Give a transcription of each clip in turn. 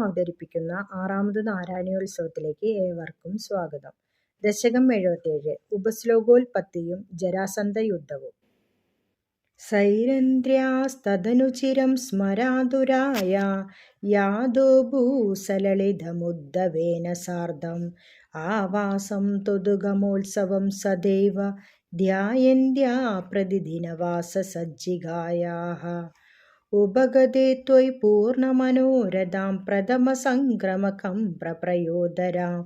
അവതരിപ്പിക്കുന്ന ആറാമത് നാരായണോത്സവത്തിലേക്ക് ഏവർക്കും സ്വാഗതം. ദശകം എഴുപത്തിയേഴ് ഉപശ്ലോകോൽപത്തിയും ജരാസന്ധ യുദ്ധവും. സൈരന്ധ്ര്യാസ്തദനുചിരം സ്മരാതുരായ യാദോ ഭൂസലളിതമുദ്ധവേന സാർദ്ധം. ആവാസം തൊതുകമോത്സവം സദൈവ ധ്യായന്ത്യാ പ്രതിദിനവാസസജ്ജികായാः ഉപഗതേ ത്വയ് പൂർണമനോരഥാം പ്രഥമസംക്രമകം പ്രപ്രയോദരാം.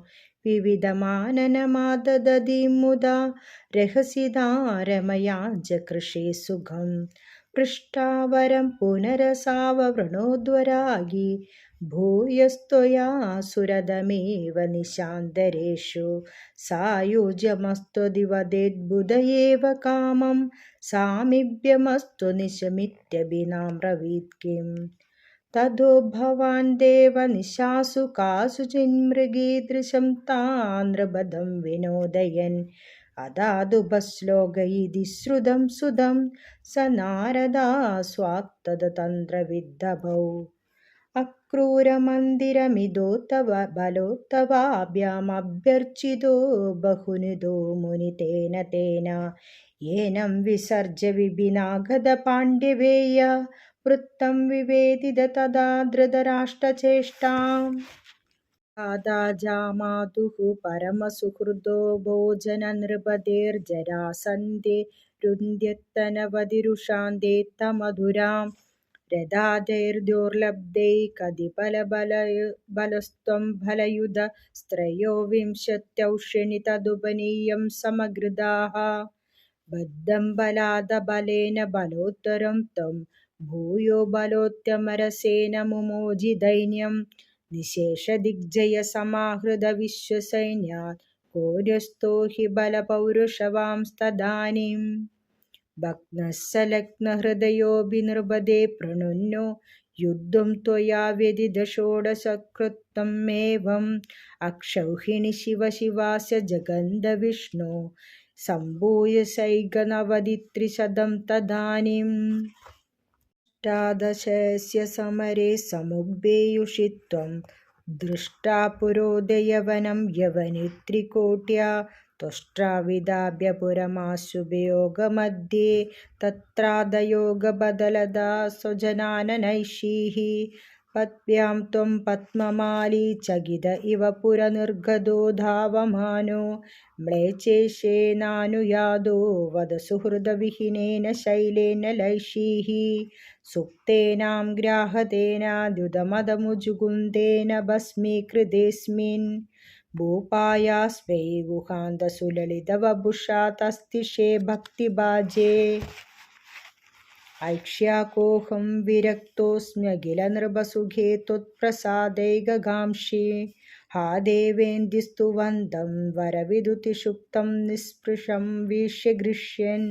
വിവിധമാനനമാദദീം മുദാ. രഹസിതാരമയാജ കൃഷേ സുഖം. पृष्ठावरं पुनरसाववृणोद्वरागी भूयस्त्वया सुरदमेव निशान्तरेषु सायुज्यमस्त्वदिवदेद्बुध एव कामं सामीप्यमस्तु निशमित्यभिनाम्रवीत् किम् ततो भवान् देव निशासु कासु चिन्मृगीदृशं तान्द्रबधं विनोदयन् अदादुपश्लोक इति श्रुतं सुधं स नारदास्वाक्तदतन्त्रविद्धभौ अक्रूरमन्दिरमिदोत्तव बलोत्तवाभ्यामभ्यर्चितो बहुनिदो मुनि तेन तेन येनं विसर्ज्य विभिनागतपाण्ड्यवेय वृत्तं विवेदित तदा धृतराष्ट्रचेष्टाम् മാതുഃ പരമസുഹൃദോ ഭോജന നൃപതേർജരാസന്ധേ രുന്ധ്യത്തനവതിരുഷാന്തേത്തമധുരാം രഥാതൈർദ്യോർലബ്ധൈ കതിപലബലസ്ത്വം ഫലയുധ സ്ത്രയോ വിംശത്യൗഷ്യണി തദുപനീയം സമഗൃദാഹ ബദ്ധം ബലാദബലേന ബലോത്തരം ത്വം ഭൂയോ ബലോത്യമരസേന മുമോജി ദൈന്യം निशेषदिग्जयसमाहृतविश्वसैन्यात् कोर्यस्तो हि बलपौरुषवांस्तदानीम् भग्नः सलग्नहृदयोऽभिनृपदे प्रणुन्नो युद्धं त्वया व्यदिदषोडशकृतमेवम् अक्षौहिणि शिव शिवास्य जगन्धविष्णो सम्भूय सैगनवधित्रिशतं तदानीम् अष्टादशस्य समरे समुग्धेयुषि त्वं दृष्टा पुरोदयवनं यवनित्रिकोट्या त्वष्ट्राविदाभ्यपुरमाशुभयोगमध्ये तत्रादयोगबदलदा स्वजनाननैषीः പത്മ്യാം ത്വം പത്മമാലി ചകിത ഇവ പുരനിർഗതോ ധാവമാനോ. മ്ലേച്ചേശേനാനുയാദോ വദസുഹൃദവിഹീനേന ശൈലേന ലൈഷീः സുപ്തേനാം ഗ്രാഹതേനാദ്യുതമതമുജുകുന്ദേന ഭസ്മീകൃതേസ്മിൻ ഭൂപായാസ്മൈ ഗുഹാന്തസുലളിതവഭുഷാ തസ്തിഷേ ഭക്തിഭാജേ. ऐक्ष्याकोऽहं विरक्तोऽस्म्यखिलनृपसुखे त्वत्प्रसादैकगांक्षी हा देवेन्दिस्तुवन्तं वरविदुतिषुप्तं निःस्पृशं वीक्ष्य गृह्यन्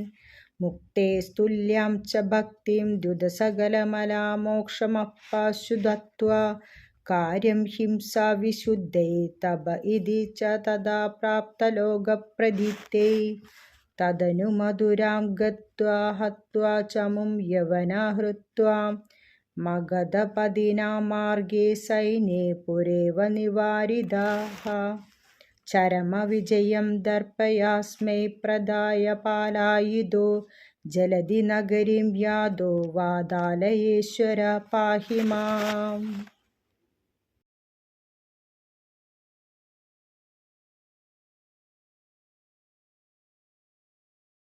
मुक्तेस्तुल्यां च भक्तिं द्युतसकलमलामोक्षमप्पाशु दत्त्वा कार्यं हिंसा विशुद्धै तप इति च तदा प्राप्तलोकप्रदीप्त्यै തദനു മധുരാം ഗത്വാ ഹത്വാ ചമും യവനഹൃത്വാം മഗധപതിനാ മാർഗേ സൈന്യേ പുരേവ നിവാരിതാഹ. ചരമവിജയം ദർപ്പയാസ്മൈ പ്രദായ പാലായിതോ ജലധി നഗരീം യാദോ വാദാലയേശ്വര പാഹി